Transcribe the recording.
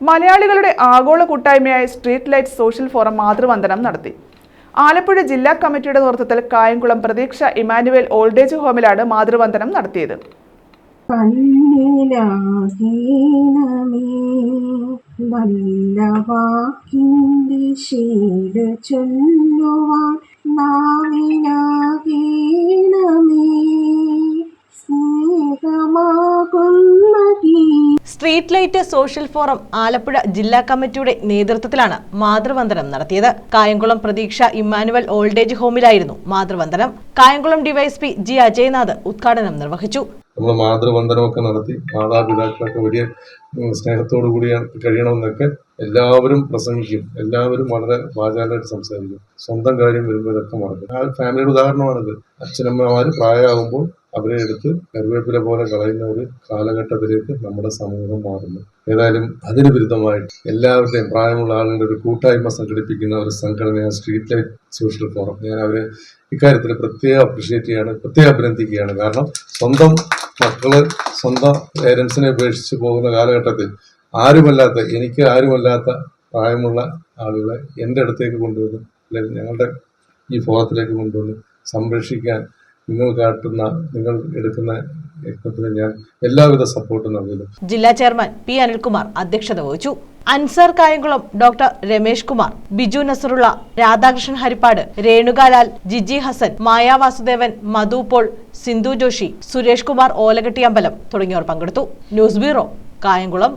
മലയാളികളുടെ ആഗോള കൂട്ടായ്മയായ സ്ട്രീറ്റ് ലൈറ്റ് സോഷ്യൽ ഫോറം മാതൃവന്ദനം നടത്തി. ആലപ്പുഴ ജില്ലാ കമ്മിറ്റിയുടെ നേതൃത്വത്തിൽ കായംകുളം പ്രതീക്ഷ ഇമാനുവേൽ ഏജ് ഹോമിലാണ് മാതൃവന്ദനം നടത്തിയത്. നല്ല ചൊല്ലുവാൻ street light social forum Alappuzha ജില്ലാ കമ്മിറ്റിയുടെ നേതൃത്വത്തിലാണ് മാതൃവന്ദനം നടത്തിയത്. Kayamkulam Pratheeksha Emmanuel old age ഹോമിലായിരുന്നു മാതൃവന്ദനം. കായംകുളം ഡിവൈഎസ്പി ജി അജയ്നാഥ് ഉദ്ഘാടനം നിർവഹിച്ചു. നമ്മൾ മാതൃവന്ദനമൊക്കെ നടത്തി മാതാപിതാക്കളൊക്കെ വലിയ സ്നേഹത്തോടു കൂടി കഴിയണമെന്നൊക്കെ എല്ലാവരും പ്രസംഗിക്കും. എല്ലാവരും വളരെ വാചാലമായിട്ട് സംസാരിക്കും. സ്വന്തം കാര്യം വരുമ്പോൾ ഇതൊക്കെ മറക്കും. ആ ഫാമിലിയുടെ ഉദാഹരണമാണിത്. അച്ഛനമ്മമാർ പ്രായമാകുമ്പോൾ അവരെ എടുത്ത് കരുവേപ്പില പോലെ കളയുന്ന ഒരു കാലഘട്ടത്തിലേക്ക് നമ്മുടെ സമൂഹം മാറുന്നു. ഏതായാലും അതിന് വിരുദ്ധമായിട്ട് എല്ലാവരുടെയും പ്രായമുള്ള ആളുകളുടെ ഒരു കൂട്ടായ്മ സംഘടിപ്പിക്കുന്ന ഒരു സംഘടനയാണ് സ്ട്രീറ്റ് ലൈറ്റ് സോഷ്യൽ ഫോറം ഞാൻ അവരെ ഇക്കാര്യത്തിൽ പ്രത്യേകം അപ്രിഷ്യേറ്റ് ചെയ്യാണ് പ്രത്യേകം അഭിനന്ദിക്കുകയാണ്. കാരണം സ്വന്തം മക്കൾ സ്വന്തം പേരൻസിനെ ഉപേക്ഷിച്ച് പോകുന്ന കാലഘട്ടത്തിൽ ആരുമല്ലാത്ത എനിക്ക് ആരുമല്ലാത്ത പ്രായമുള്ള ആളുകളെ എന്റെ അടുത്തേക്ക് കൊണ്ടുവന്ന് അല്ലെങ്കിൽ ഞങ്ങളുടെ ഈ ഫോറത്തിലേക്ക് കൊണ്ടുവന്ന് സംരക്ഷിക്കാൻ നിങ്ങൾ കാട്ടുന്ന നിങ്ങൾ എടുക്കുന്ന ഞാൻ എല്ലാവിധ സപ്പോർട്ടും നൽകുന്നു. ജില്ലാ ചെയർമാൻ പി അനിൽകുമാർ അധ്യക്ഷത വഹിച്ചു. അൻസർ കായംകുളം ഡോക്ടർ രമേഷ് കുമാർ ബിജു നസറുള്ള രാധാകൃഷ്ണൻ ഹരിപ്പാട് രേണുകാലാൽ ജിജി ഹസൻ മായാ വാസുദേവൻ മധു പോൾ സിന്ധു ജോഷി സുരേഷ് കുമാർ ഓലകെട്ടിയമ്പലം തുടങ്ങിയവർ പങ്കെടുത്തു. News bureau Kayamkulam.